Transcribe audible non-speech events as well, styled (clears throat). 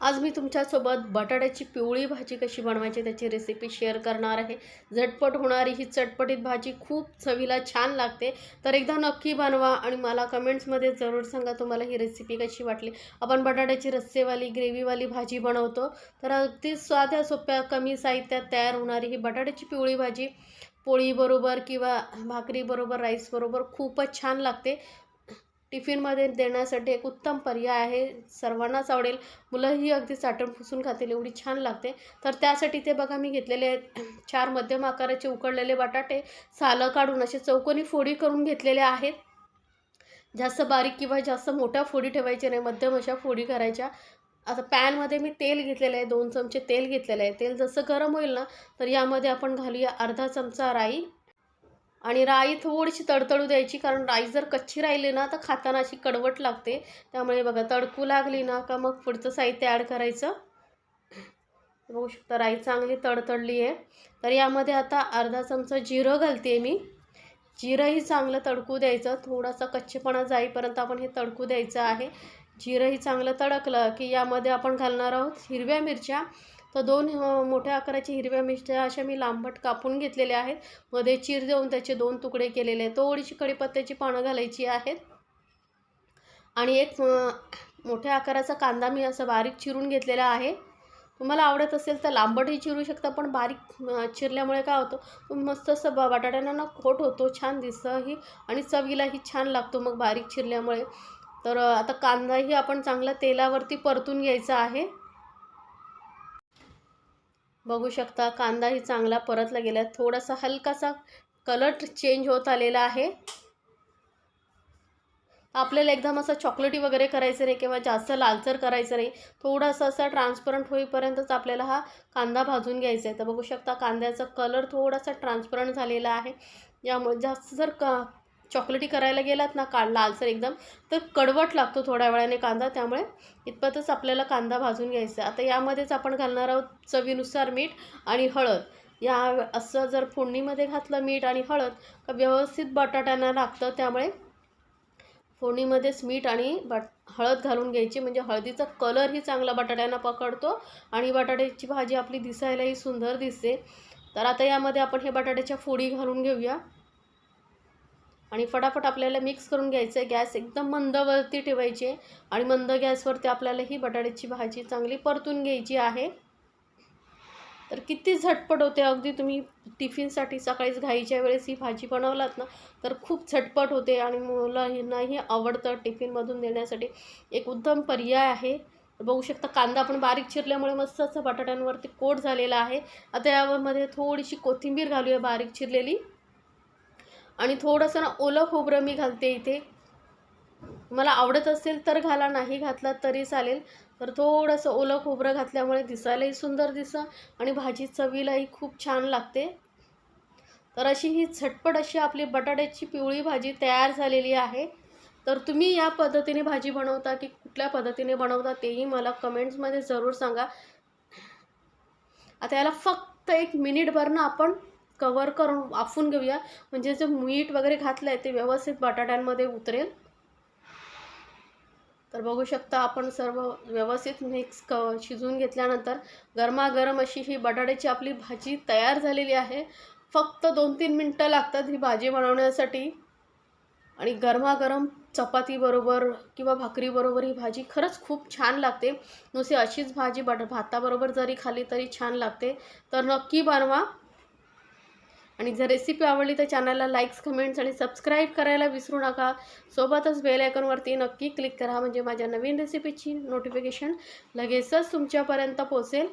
आज मी तुमच्यासोबत बटाट्याची पिवळी भाजी कशी बनवायची त्याची रेसिपी शेअर करणार आहे. झटपट होणारी ही चटपटीत भाजी खूप चवीला छान लागते. तर एकदा नक्की बनवा आणि मला कमेंट्समध्ये जरूर सांगा तुम्हाला ही रेसिपी कशी वाटली. आपण बटाट्याची रस्सेवाली ग्रेव्हीवाली भाजी बनवतो. तर अगदी साध्या सोप्या कमी साहित्यात तयार होणारी ही बटाट्याची पिवळी भाजी पोळीबरोबर किंवा भाकरीबरोबर राईसबरोबर खूपच छान लागते. टिफिनमध्ये देण्यासाठी एक उत्तम पर्याय आहे. सर्वांनाच आवडेल. मुलंही अगदी चाटून पुसून खातील एवढी छान लागते. तर त्यासाठी ते बघा मी घेतलेले आहेत. (clears throat) चार मध्यम आकाराचे उकडलेले बटाटे सालं काढून असे चौकोनी फोडी करून घेतलेले आहेत. जास्त बारीक किंवा जास्त मोठ्या फोडी ठेवायच्या नाही मध्यम अशा फोडी करायच्या. आता पॅनमध्ये मी तेल घेतलेलं आहे दोन चमचे तेल घेतलेलं आहे. तेल जसं गरम होईल ना तर यामध्ये आपण घालूया अर्धा चमचा राई. आणि राई थोडीशी तडतडू द्यायची कारण राई जर कच्ची राहिली ना तर खाताना अशी कडवट लागते. त्यामुळे बघा तडकू लागली ना का मग पुढचं साहित्य ॲड करायचं? बघू शकता राई चांगली तडतडली आहे. तर यामध्ये आता अर्धा चमचा जिरं घालते मी. जिरंही चांगलं तडकू द्यायचं. थोडासा कच्चेपणा जाईपर्यंत आपण हे तडकू द्यायचं आहे. जिरंही चांगलं तडकलं की यामध्ये आपण घालणार आहोत हिरव्या मिरच्या. तर दोन मोठ्या आकाराच्या हिरव्या मिरच्या अशा मी लांबट कापून घेतलेल्या आहेत. मध्ये चीर देऊन त्याचे दोन तुकडे केलेले आहेत. थोडीशी कढीपत्त्याची पानं घालायची आहेत. आणि एक मोठ्या आकाराचा कांदा मी असं बारीक चिरून घेतलेला आहे. तुम्हाला आवडत असेल तर लांबटही चिरू शकता पण बारीक चिरल्यामुळे काय होतं मस्त असं ब बटाट्यांना ना खोट होतो छान दिसतंही आणि चवीलाही छान लागतो मग बारीक चिरल्यामुळे. तर आता कांदाही आपण चांगला तेलावरती परतून घ्यायचा आहे. बघू शकता कांदाही चांगला परतला गेला. थोडासा हलकासा कलर चेंज होत आलेला आहे. आपल्याला एकदम असं चॉकलेटी वगैरे करायचं नाही किंवा जास्त लालसर करायचं नाही. थोडासा असा ट्रान्सपरंट होईपर्यंतच आपल्याला हा कांदा भाजून घ्यायचा आहे. तर बघू शकता कांद्याचा कलर थोडासा ट्रान्सपरंट झालेला आहे. यामुळे जास्त जर क चॉकलेटी करायला गेलात ना का लालसर एकदम. तर कडवट लागतो थोड्या वेळाने कांदा त्यामुळे इतपतच आपल्याला कांदा भाजून घ्यायचा आता यामध्येच आपण घालणार आहोत चवीनुसार मीठ आणि हळद. या असं जर फोडणीमध्ये घातलं मीठ आणि हळद का व्यवस्थित बटाट्यांना लागतं त्यामुळे फोडणीमध्येच मीठ आणि बट हळद घालून घ्यायची. म्हणजे हळदीचा कलरही चांगला बटाट्यांना पकडतो आणि बटाट्याची भाजी आपली दिसायलाही सुंदर दिसते. तर आता यामध्ये आपण हे बटाट्याच्या फोडी घालून घेऊया. आणि फटाफट आपल्याला मिक्स करून घ्यायचं आहे गॅस एकदम मंदवरती ठेवायचे आणि मंद गॅसवरती आपल्याला ही बटाट्याची भाजी चांगली परतून घ्यायची आहे. तर किती झटपट होते. अगदी तुम्ही टिफिनसाठी सकाळीच घाईच्या वेळेस ही भाजी बनवलात ना तर खूप झटपट होते. आणि मुलांनाही आवडतं टिफिनमधून देण्यासाठी. एक उत्तम पर्याय आहे. बघू शकता कांदा आपण बारीक चिरल्यामुळे मस्त असं बटाट्यांवरती कोट झालेला आहे. आता यामध्ये थोडीशी कोथिंबीर घालूया बारीक चिरलेली. आणि थोडंसं ना ओलं खोबरं मी घालते इथे. मला आवडत असेल तर घाला नाही घातला तरी चालेल. तर थोडंसं ओलं खोबरं घातल्यामुळे दिसायलाही सुंदर दिसं आणि भाजी चवीलाही खूप छान लागते. तर अशी ही झटपट अशी आपली बटाट्याची पिवळी भाजी तयार झालेली आहे. तर तुम्ही या पद्धतीने भाजी बनवता की कुठल्या पद्धतीने बनवता तेही मला कमेंट्समध्ये जरूर सांगा. आता याला फक्त एक मिनिटभर ना आपण कवर करून वाफून घेऊया. म्हणजे जे मीठ वगैरे घातलं आहे ते व्यवस्थित बटाट्यांमध्ये उतरेल. तर बघू शकता आपण सर्व व्यवस्थित मिक्स क शिजवून घेतल्यानंतर गरमागरम अशी ही बटाट्याची आपली भाजी तयार झालेली आहे. फक्त दोन तीन मिनटं लागतात ही भाजी बनवण्यासाठी. आणि गरमागरम चपातीबरोबर किंवा भाकरीबरोबर ही भाजी खरंच खूप छान लागते. नुसती अशीच भाजी बट भाताबरोबर जरी खाली तरी छान लागते. तर नक्की बनवा. आणि जर रेसिपी आवडली तर चॅनलला लाईक्स कमेंट्स आणि सबस्क्राईब करायला विसरू नका. सोबतच बेल आयकॉनवरती नक्की क्लिक करा. म्हणजे माझ्या नवीन रेसिपीची नोटिफिकेशन लगेचच तुमच्यापर्यंत पोचेल